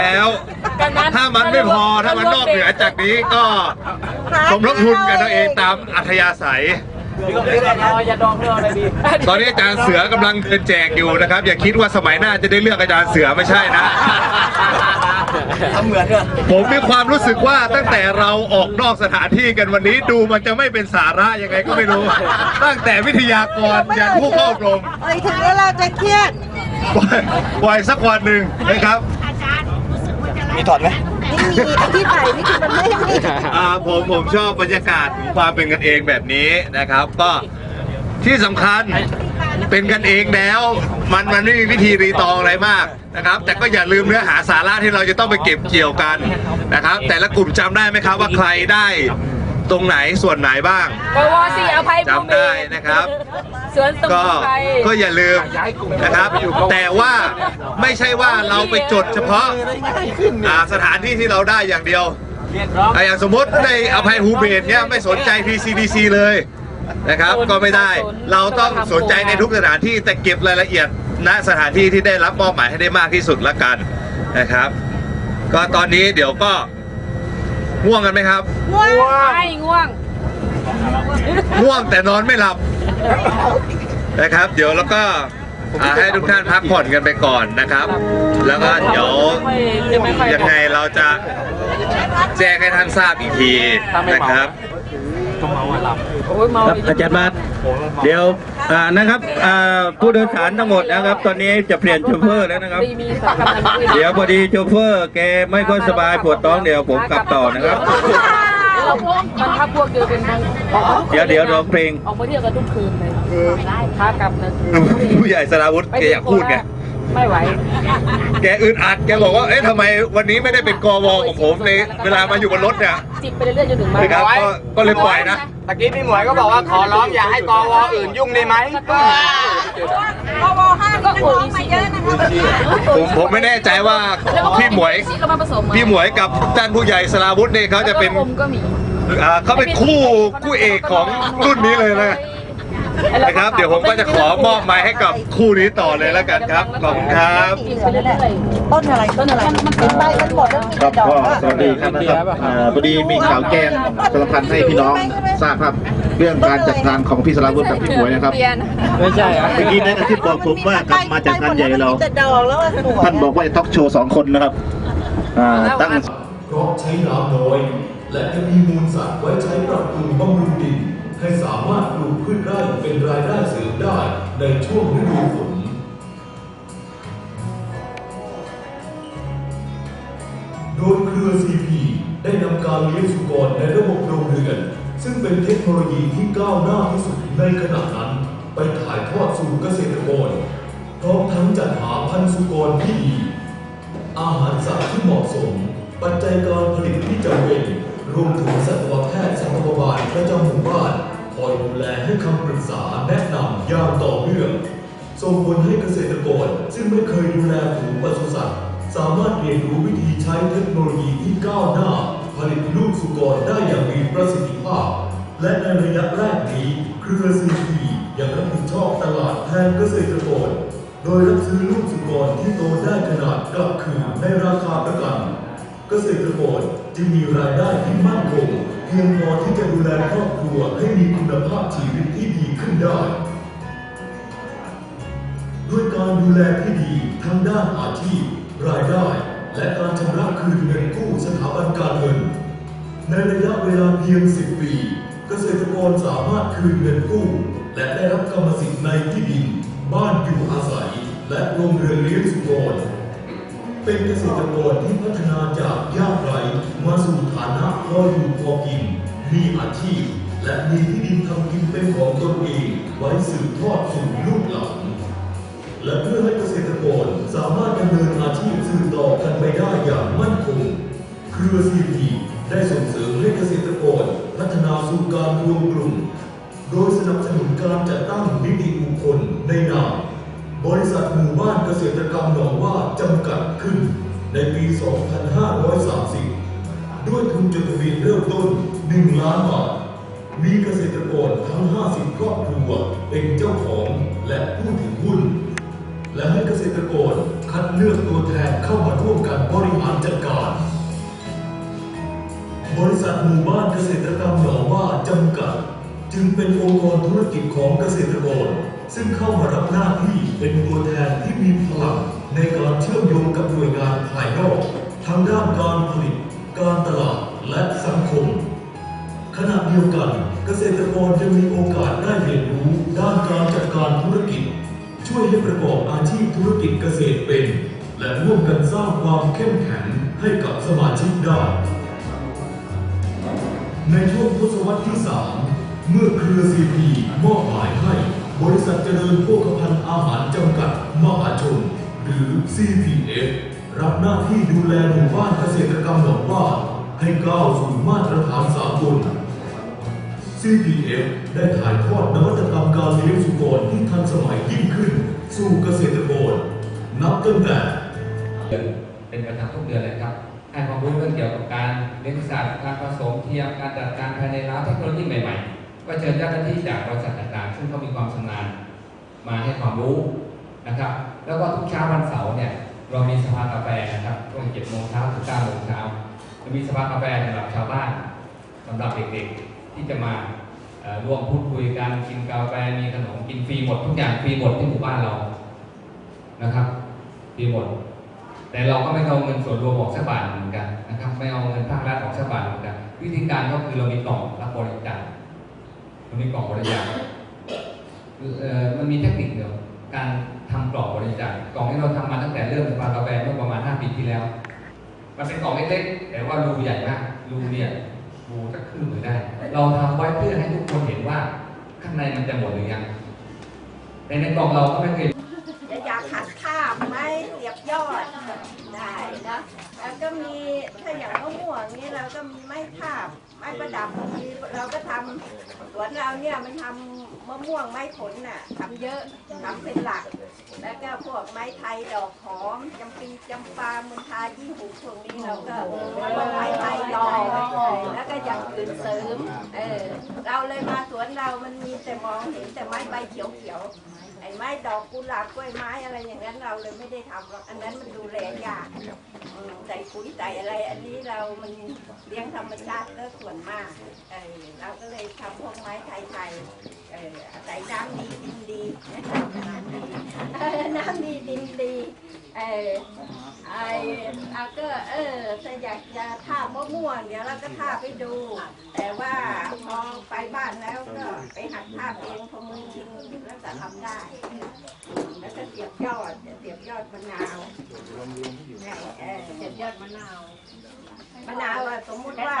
แล้วถ้ามันไม่พอถ้ามันนอกเหนือจากนี้ก็สมทบทุนกันเอาเองตามอัธยาศัยอย่าดองเรื่องอะไรดีตอนนี้อาจารย์เสือกำลังเดินแจกอยู่นะครับ อย่าคิดว่าสมัยหน้าจะได้เลือกอาจารย์เสือไม่ใช่นะ ทำเหมือนเนี่ยผมมีความรู้สึกว่าตั้งแต่เราออกนอกสถานที่กันวันนี้ดูมันจะไม่เป็นสาระยังไงก็ไม่รู้ ตั้งแต่วิทยากรยันผู้เข้าอบรม เอ้ยถึงเวลาจะเครียด ปล่อยปล่อยสักวันหนึ่งนะครับ มีถอดไหมไม่มีไอ้ที่ถ่ายนี่คือมันไม่มีอ่าผมผมชอบบรรยากาศของความเป็นกันเองแบบนี้นะครับ ก็ที่สำคัญเป็นกันเองแล้ว มันมันไม่มีวิธีรีตองอะไรมากนะครับ แต่ก็อย่าลืมเนื้อหาสาระที่เราจะต้องไปเก็บเกี่ยวกันนะครับ แต่ละกลุ่มจำได้ไหมครับว่าใครได้ ตรงไหนส่วนไหนบ้าง กวสีอภัยภูมิจำได้นะครับ สวนสมุก็นไพรก็อย่าลืมนะครับ แต่ว่าไม่ใช่ว่าเราไปจดเฉพาะอ่าสถานที่ที่เราได้อย่างเดียวอะอย่างสมมติในอภัยภูเบศเนี่ยไม่สนใจ PCDC เลยนะครับ ก็ไม่ได้เราต้องสนใจในทุกสถานที่แต่เก็บรายละเอียดณสถานที่ที่ได้รับมอบหมายให้ได้มากที่สุดละกันนะครับ ก็ตอนนี้เดี๋ยวก็ ง่วงกันไหมครับไม่ง่วง ง่วงแต่นอนไม่หลับนะครับ เดี๋ยวแล้วก็อ่าให้ทุกท่านพักผ่อนกันไปก่อนนะครับ แล้วก็เดี๋ยวไม่ค่อยยังไงเราจะแจ้งให้ท่านทราบอีกทีนะครับ โอ้ยเมาครับอาจารย์มาเดี๋ยวอ่านะครับอ่าผู้โดยสารทั้งหมดนะครับ ตอนนี้จะเปลี่ยนโชเฟอร์แล้วนะครับ มีมีสักคำนั้นเดี๋ยวพอดีโชเฟอร์แกไม่ค่อยสบายปวดท้องเดี๋ยวผมกลับต่อนะครับเราพวกมันถ้าพวกเดียวเป็นออกมาทุกเดี๋ยวเดี๋ยวร้องเพลงออกมาเที่ยวกันทุกคืนเลยค้ากลับนะผู้ใหญ่สราวุธแกอยากพูดไง ไม่ไหว แกอึดอัดแกบอกว่าเอ๊ะทำไมวันนี้ไม่ได้เป็นกวของผมในเวลามาอยู่บนรถเนี่ยจิบไปเรื่อยๆจนถึงมานะครับก็ก็เลยปล่อยนะ ตะกี้พี่หมวยก็บอกว่าขอร้องอย่าให้กวอื่นยุ่งได้ไหมก็โอ้ยมาเยอะนะคะผมผมไม่แน่ใจว่าพี่หมวยเรามาผสมพี่หมวยกับท่านผู้ใหญ่สราวุธเนี่ยเขาจะเป็นก็มีอ่าเขาเป็นคู่คู่เอกของรุ่นนี้เลยนะ นะครับ เดี๋ยวผมก็จะขอมอบไม้ให้กับคู่นี้ต่อเลยแล้วกันครับ ขอบคุณครับ กินไปเรื่อยต้นอะไรต้นอะไรมันเป็นใบมันหมดแล้วมีครับแต่ดอกก็อะสวัสดีครับนะครับอ่าพอดีมีข่าวแจ้งสารพันให้พี่น้องทราบครับ เรื่องการจัดงานของพี่สราวุฒิกับพี่หมวยนะครับเปลี่ยนไม่ใช่ครับ เมื่อกี้นายอาทิตย์บอกผมว่ากลับมาจากงานใหญ่เรามีแต่ดอกแล้วอะสวยท่านบอกว่าจะทอล์กโชว์สองคนนะครับอ่าตั้ง เพราะใช้น้ำน้อย และยังมีมูลสัตว์ไว้ใช้ปรับปรุงบำรุงดิน ให้สามารถปลูกพืชไร่เป็นรายได้เสริมได้ในช่วงฤดูฝนโดยเครือ CP ได้นำการเลี้ยงสุกรในระบบโรงเรือน ซึ่งเป็นเทคโนโลยีที่ก้าวหน้าที่สุดในขณะนั้น ไปถ่ายทอดสู่เกษตรกรพร้อมทั้งจัดหาพันธุ์สุกรที่ดี อาหารสัตว์ที่เหมาะสม ปัจจัยการผลิตที่จำเป็นรวมถึงสัตวแพทย์สัตวบาลประจำหมู่บ้าน อยดูแลให้คำปรึกษาแนะนำอย่างต่อเนื่อง ส่งผลให้เกษตรกรซึ่งไม่เคยดูแลฝูงปศุสัตว์ สามารถเรียนรู้วิธีใช้เทคโนโลยีที่ก้าวหน้า ผลิตลูกสุกรได้อย่างมีประสิทธิภาพ และในระยะแรกนี้เครือซีพียังรับผิดชอบตลาดแทนเกษตรกร โดยรับซื้อลูกสุกรที่โตได้ขนาดกลับคืนในราคาประกัน เกษตรกรจึงมีรายได้ที่มั่นคง เพียงพอที่จะดูแลครอบครัวให้มีคุณภาพชีวิตที่ดีขึ้นได้ ด้วยการดูแลที่ดีทั้งด้านอาชีพ รายได้ และการชำระคืนเงินกู้สถาบันการเงิน ในระยะเวลาเพียง 10 ปี เกษตรกรสามารถคืนเงินกู้ และได้รับกรรมสิทธิ์ในที่ดิน บ้านอยู่อาศัย และโรงเรือนเลี้ยงสุกร เป็นเกษตรกรที่พัฒนาจากยากไร้มาสู่ฐานะพออยู่พอกิน มีอาชีพ และมีที่ดินทำกินเป็นของตนเองไว้สืบทอดสู่ลูกหลานและเพื่อให้เกษตรกรสามารถดำเนินอาชีพสืบต่อกันไปได้อย่างมั่นคง เครือซีพีได้ส่งเสริมให้เกษตรกรพัฒนาสู่การรวมกลุ่ม โดยสนับสนุนการจัดตั้งนิติบุคคลในนาม บริษัทหมู่บ้านเกษตรกรรมหนองว่าจำกัดขึ้นในปี 2530 ด้วยทุนจดทะเบียนเริ่มต้น 1 ล้านบาท มีเกษตรกรทั้ง 50 ครอบครัวเป็นเจ้าของและผู้ถือหุ้น และให้เกษตรกรคัดเลือกตัวแทนเข้ามาร่วมกันบริหารบริษัทหมู่บ้านเกษตรกรรมหนองว่าจำกัด จึงเป็นองค์กรธุรกิจของเกษตรกร ซึ่งเข้ามารับหน้าที่เป็นตัวแทนที่มีพลังในการเชื่อมโยงกับหน่วยงานภายนอกทางด้านการผลิต การตลาดและสังคม ขณะเดียวกัน เกษตรกรจะมีโอกาสได้เรียนรู้ด้านการจัดการธุรกิจ ช่วยให้ประกอบอาชีพธุรกิจเกษตรเป็น และร่วมกันสร้างความเข้มแข็งให้กับสมาชิกได้ในช่วงทศวรรษที่ 3 เมื่อเครือซีพีมอบหมายให้ บริษัทเจริญโภคภัณฑ์อาหารจำกัดมหาชน หรือ CPF รับหน้าที่ดูแลหมู่บ้านเกษตรกรรมหนองว่าให้ก้าวสู่มาตรฐานสากล CPF ได้ถ่ายทอดนวัตกรรมการเลี้ยงสุกรที่ทันสมัยยิ่งขึ้น สู่เกษตรกรนับตั้งแต่เป็นประจำทุกเดือนเลยครับให้ความรู้เรื่องเกี่ยวกับการเลี้ยงสัตว์การผสมเทียมการจัดการภายในร้านเทคโนโลยีใหม่ ๆ ก็เชิญเจ้าหน้าที่จากบริษัทต่างๆ ซึ่งเขามีความชำนาญมาให้ความรู้นะครับ แล้วก็ทุกเช้าวันเสาร์เนี่ยเรามีสภากาแฟนะครับช่วง7โมงเช้าถึง9โมงเช้าจะมีสภากาแฟสำหรับชาวบ้านสำหรับเด็กๆที่จะมาร่วมพูดคุยกันกินกาแฟมีขนมกินฟรีหมดทุกอย่างฟรีหมดที่หมู่บ้านเรานะครับฟรีหมด แต่เราก็ไม่เอาเงินส่วนรวมออกสักบาทเหมือนกันนะครับ ไม่เอาเงินภาครัฐออกสักบาทเหมือนกันวิธีการก็คือเรามีกล่องรับบริจาค เรามีกล่องบริจาคมันมีเทคนิคเดียวการทำกล่องบริจาคกล่องที่เราทำมาตั้งแต่เริ่มฟาร์มกาแฟเมื่อประมาณ 5 ปีที่แล้ว มันเป็นกล่องเล็กๆแต่ว่ารูใหญ่มากรูเนี่ยรูจะครึ่งหรือได้ เราทำไว้เพื่อให้ทุกคนเห็นว่าข้างในมันจะหมดหรือยังแต่ในกล่องเราก็ไม่เคยอยากหัดข้ามไม้เสียบยอดได้นะแล้วก็มีถ้าอย่างมะม่วงนี่เราก็มีไม้ทาบ ไม้ประดับมีเราก็ทำสวนเราเนี่ยมันทำมะม่วงไม้ผลน่ะทำเยอะทำเป็นหลัก แล้วก็พวกไม้ไทยดอกหอมจำปีจำปามุนทายี่หูพวกนี้เราก็ไม้ไทยดอกแล้วก็อย่างอื่นเสริมเออเราเลยมาสวนเรามันมีแต่มองเห็นแต่ไม้ใบเขียวเขียวๆ ไอ้ไม้ดอกกุหลาบกล้วยไม้อะไรอย่างนั้นเราเลยไม่ได้ทำหรอกอันนั้นมันดูแลยากอืมใส่ปุ๋ยใส่อะไร อันนี้เรามันเลี้ยงธรรมชาติก็ส่วนมากเออเราก็เลยทำพวกไม้ไทยๆเออใส่น้ำดีดินดี น้ำดีเออน้ำดีดินดี เออไอเราก็เออถ้าอยากจะท่ามะม่วงเดี๋ยวเราก็ท่าไปดู แต่ว่าพอไปบ้านแล้วก็ไปหัดท่าเองพอมือชินแล้วจะทำได้ แล้วก็เสียบยอดเสียบยอดมะนาวเนี่ยเออเสียบยอดมะนาวมะนาวอะสมมุติว่า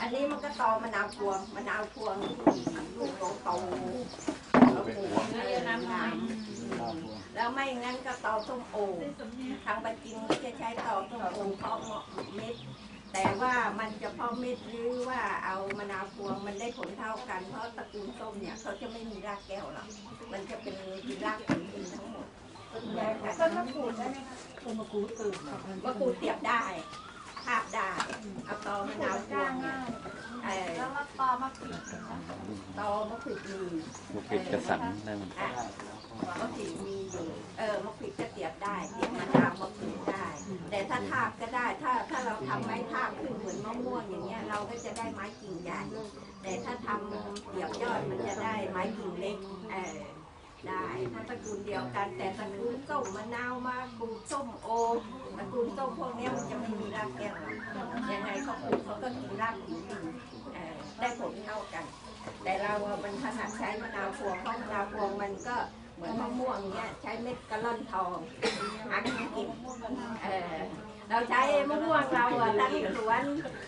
อันนี้มันก็ตอมะนาวพวงมะนาวพวงลูกโตๆแล้วปลูกเยอะๆน้ำ แล้วไม่งั้นก็ตอส้มโอทางปัจจิงก็จะใช้ตอส้มโอเพาะเม็ด แต่ว่ามันจะเพาะเม็ดหรือว่าเอามะนาวพวงมันได้ผลเท่ากัน เพราะตระกูลส้มเนี่ยเขาจะไม่มีรากแก้วหรอก มันจะเป็นกินรากผลดินทั้งหมดต้นมะกรูดได้ไหมคะต้นมะกรูดตื่นมะกรูดเสียบได้ ภาบได้เอาตอมะนาวพวงเนี่ยเออแล้วตอมะกรูดตอมะกรูดมีมะกรูดกระสันได้มะกรูดมีอยู่เออมะกรูดก็เสียบได้เสียบมะนาวมะกรูดได้ แต่ถ้าทาบก็ได้ถ้าถ้าเราทำไม้ทาบขึ้นเหมือนมะม่วงอย่างเงี้ยเราก็จะได้ไม้กิ่งใหญ่แต่ถ้าทำเดี่ยวยอดมันจะได้ไม้กิ่งเล็กเออได้ถ้าตระกูลเดียวกัน แต่ตระกูลส้มมะนาวมะกรูดส้มโอต ระกูลส้มพวกเนี้ยมันจะไม่มีรากแก้วหรอกยังไงเขาปลูกเขาก็กินรากกินดินเออได้ผลเท่ากัน แต่เราอะมันถนัดใช้มะนาวพวงเพราะมะนาวพวงมันก็เหมือนมะม่วงเนี้ยใช้เม็ดกระล่อนทองหากินกินเออเราใช้มะม่วงเราอะทั้งสวน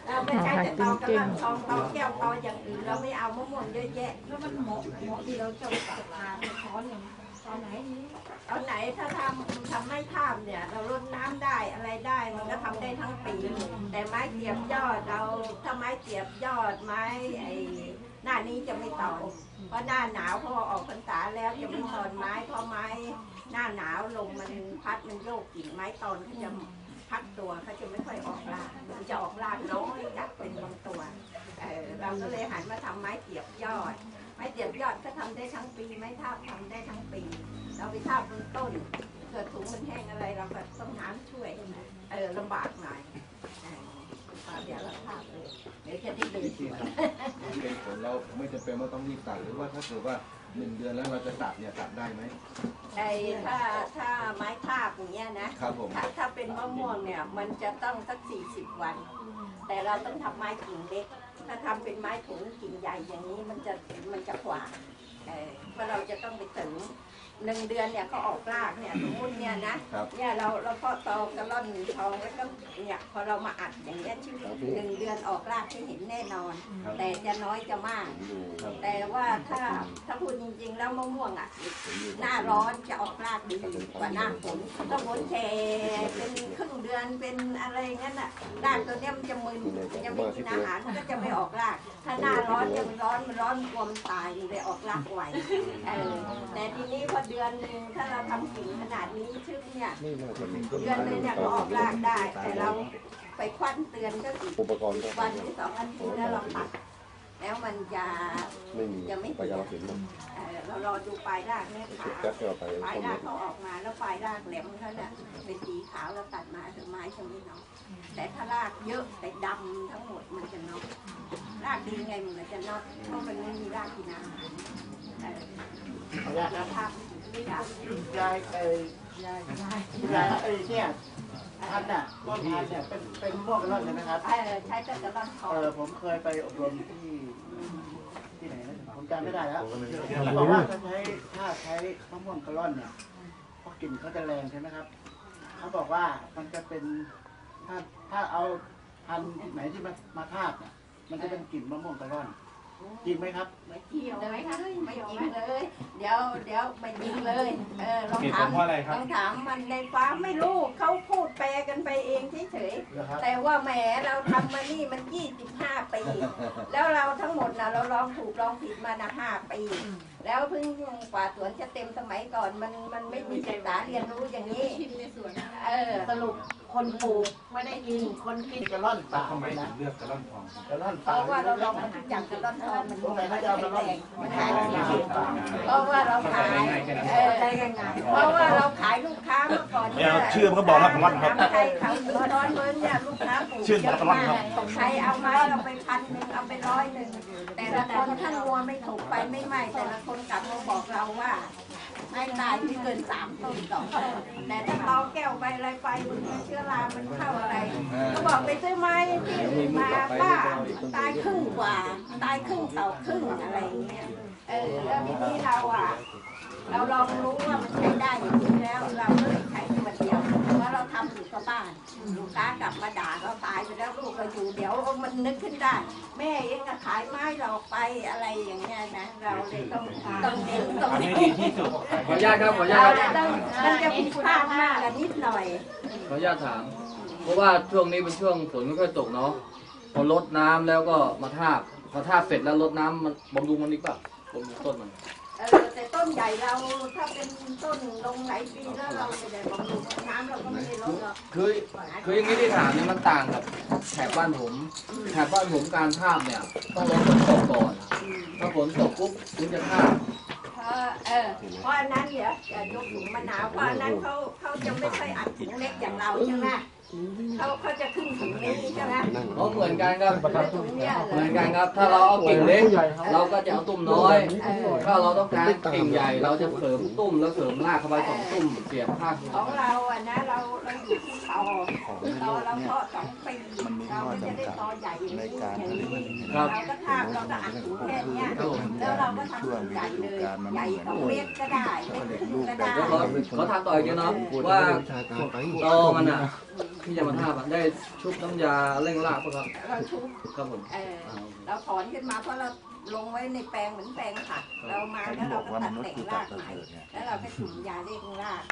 เราไม่ใช้แต่ตอกระลังทองตอแก้วตออย่างอื่นเราไม่เอามะม่วงเยอะแยะแล้วมันเหมาะเหมาะที่เราจะทานช้อนอย่างตอนไหนตอนไหนถ้าทำทำไม่ทำเนี่ย เราลดน้ำ ได้อะไรได้มันก็ทำได้ทั้งปี แต่ไม้เสียบยอดเราถ้าไม้เสียบยอดไม้ไอ้หน้านี้จะไม่ตอน เพราะหน้าหนาวพอออกพรรษาแล้วจะไม่ตอนไม้เพราะไม้หน้าหนาวลมมันพัดมันโยกกิ่งไม้ตอนเขาจะพักตัวเขาจะไม่ค่อยออกรากมันจะออกรากน้อยจัดเป็นบางตัวเออเราก็เลยหันมาทำไม้เสียบยอด ไม้เสียบยอดก็ทำได้ทั้งปีไม้ทาบทำได้ทั้งปี เราไปทาบบนต้น กิดถุงมันแห้งอะไรเราก็ต้องน้ำช่วยเออลำบากหน่อยเออเดี๋ยวเราทาบเลยเดี๋ยวจะได้ดูสวนเป็นผลเราไม่จำเป็นว่าต้องรีบตัดหรือว่าถ้าเกิดว่าหนึ่งเดือนแล้วเราจะตัดเนี่ยตัดได้ไหมไอ้ถ้าถ้าไม้ทาบอย่างเงี้ยนะครับผมถ้าถ้าเป็นมะม่วงเนี่ยมันจะต้องสักสี่สิบวัน แต่เราต้องทำไม้กิ่งเล็ก ถ้าทำเป็นไม้ถุงกิ่งใหญ่อย่างนี้มันจะมันจะขวางเออเพราะเราจะต้องไปถึง หนึ่งเดือนเนี่ยเขาออกรากเนี่ยสมมติเนี่ยนะครับ เนี่ยเราเราเพาะตอกระล่อนทองแล้วก็เนี่ยพอเรามาอัดอย่างเงี้ยชื่อหนึ่งเดือนออกรากที่เห็นแน่นอนแต่จะน้อยจะมากแต่ว่าถ้าถ้าพูดจริงๆแล้วมะม่วงอะหน้าร้อนจะออกรากดีกว่าหน้าฝนถ้าฝนแช่เป็นครึ่งเดือนเป็นอะไรงั้นอะรากตัวเนี้ยมันจะมึนมันจะไม่กินอาหารมันก็จะไม่ออกราก ถ้าหน้าร้อนเนี่ยมันร้อนมันร้อนกลัวมันตายมันเลยออกรากไวเออแต่ทีนี้พอเดือนหนึ่งถ้าเราทำกิ่งขนาดนี้ชึ้เนี่ยเดือนหนึงเนี่ยก็ออกรากได้ แต่เราไปควันเตือนก็อีกวันหรือสองอาทิตย์แล้วเราตัด แล้วมันจะจะไม่เสียเออเรารอดูปลายรากเนี่ยขาวปลายรากเขาออกมาแล้วปลายรากแหลมเขาเนี่ยเป็นสีขาวแล้วตัดมาถึงไม้จะไม่เนาะแต่ถ้ารากเยอะแต่ดำทั้งหมดมันจะเนาะรากดีไงมันจะเนาะเพราะมันไม่มีรากกินอาหารเออแล้วภาพไม่ดับ ยายไอ้ยายยายไอ้เนี่ยพันน่ะต้นพันเนี่ยเป็นเป็นพวกกระร่อนใช่ไหมครับเออใช้แต่กระล่อนทอเออผมเคยไปอบรมที่ที่ไหนนะผมจำไม่ได้แล้วบอกว่าถ้าใช้ถ้าใช้มะม่วงกระร่อนเนี่ยเพราะกลิ่นเขาจะแรงใช่ไหมครับเขาบอกว่ามันจะเป็นถ้าถ้าเอาพันธุ์ไหนที่มามาทาบเนี่ยมันจะเป็นกลิ่นมะม่วงกระร่อน จริงไหมครับ ไม่เกี่ยวเลยไม่จริงเลย เดี๋ยวเดี๋ยวไม่จริงเลย เออลองถามลองถามมันในฟ้าไม่รู้เขาพูดแปลกันไปเองเฉยๆนะครับแต่ว่าแหมเราทำมานี่มัน 25 ปี แล้วเราทั้งหมดนะเราลองถูกลองผิดมานะ5ปี แล้วเพิ่งกว่าสวนจะเต็มสมัยก่อนมันมันไม่มีศึกษาเรียนรู้อย่างนี้เออ สรุปคนปลูกไม่ได้กินคนกินกระร่อนป่าทำไมนะถึงเลือกกระล่อนทอง กระร่อนเพป่าราะว่าเราลองมาจับกันร่อนทองมันสงสัยมัเขานจะเอาไม่กระร่อนแรงมันขายป่าไม่ดีเพราะว่าเราขายเออได้ยังไงเพราะว่าเราขายลูกค้าเมื่อก่อนเนี่ยชื่อมันก็บอกแล้วกระร่อนครับใครเขาอยู่ดอนเบิร์นเนี่ยลูกค้าปลูกเยอะมากใครเอาไม้เราไปพันหนึ่งเอาไปร้อยหนึ่งแต่ละคนท่านงัวไม่ถูกไปไม่ไหมแต่ละคนนกลับมาบอกเราว่า ไม่ตายไม่เกินสามต้นสองต้นแต่ถ้าเราแก้วไปอะไรไปมันมีเชื้อรา มันเข้าอะไร ก็บอกไปซื้อไม้ที่อื่นมาป้าตายครึ่งกว่า ตายครึ่งต่อครึ่งอะไรอย่างเงี้ย เออแล้วทีนี้เราอะ เราลองรู้ว่ามันใช้ได้อย่างนี้แล้วเราก็เลยำอยู่กับบ้านลูกค้ากลับมาด่าเราตายไปแล้วลูกเราอยู่เดี๋ยวมันนึกขึ้นได้ แม่เองก็ขายไม้เราไปอะไรอย่างเงี้ยนะเราเลยต้องต้องเน้นตรงนี้ขออนุญาตครับขออนุญาเราตคจะรับต้องมันจะผิดพลาดมากกันนิดหน่อย ขออนุญาตถาม เพราะว่าช่วงนี้เป็นช่วงฝนไม่ค่อยตกเนาะพอลดน้ำแล้วก็มาทาบพอทาบเสร็จแล้วลดน้ำมันบำรุงมันอีกป่ะบำรุงต้นมันเออแต่ต้นใหญ่เราถ้าเป็นต้นลงหลายปีแล้วเราไม่ได้บำรุงน้ำเราก็ไม่ได้ลดหรอกคือคืออย่างนี้ที่ถามเนี่ยมันต่างกับแถบบ้านผมแถบบ้านผมการทาบเนี่ย ต้องรอฝนตกก่อนถ้าฝนตกปุ๊บถึงจะทาบเพราะเออเพราะอันนั้นเดี๋ยวจะยกถุงมะนาวเพราะอันนั้นเขาเขาจะไม่ค่อยอัดถุงเล็กอย่างเราใช่ไหม เขาเขาจะขึ้นถุงนี้ใช่ไหมเพราะเหมือนกันครับแล้วถุงเนี้ยเหมือนกันครับ ถ้าเราเอากิ่งเล็กเราก็จะเอาตุ้มน้อย ถ้าเราต้องการกิ่งใหญ่เราจะเสริมตุ้มแล้วเสริมรากเข้าไปสองตุ้มเสียบข้างของเราอะนะเราเราอยู่ที่ตอตอเราเพาะสองปีเราก็จะได้ตอใหญ่อย่างนี้อย่างนี้เราก็ทาบเราก็อัดถุงแค่เนี้ยแล้วเราก็ทำถุงใหญ่เลยใหญ่สองเมตรก็ได้เมตรครึ่งก็ได้เดี๋ยวขอขอถามต่ออีกนิดเนาะว่าตอมันอะ ที่จะมาทาบอะได้ชุบน้ำยาเร่งรากป่ะครับเราชุบครับผมเออเราถอนขึ้นมาเพราะเราลงไว้ในแปลงเหมือนแปลงผักเรามาแล้วเราก็ตัดแต่งรากใหม่แล้วเราก็จุ่มยาเร่งราก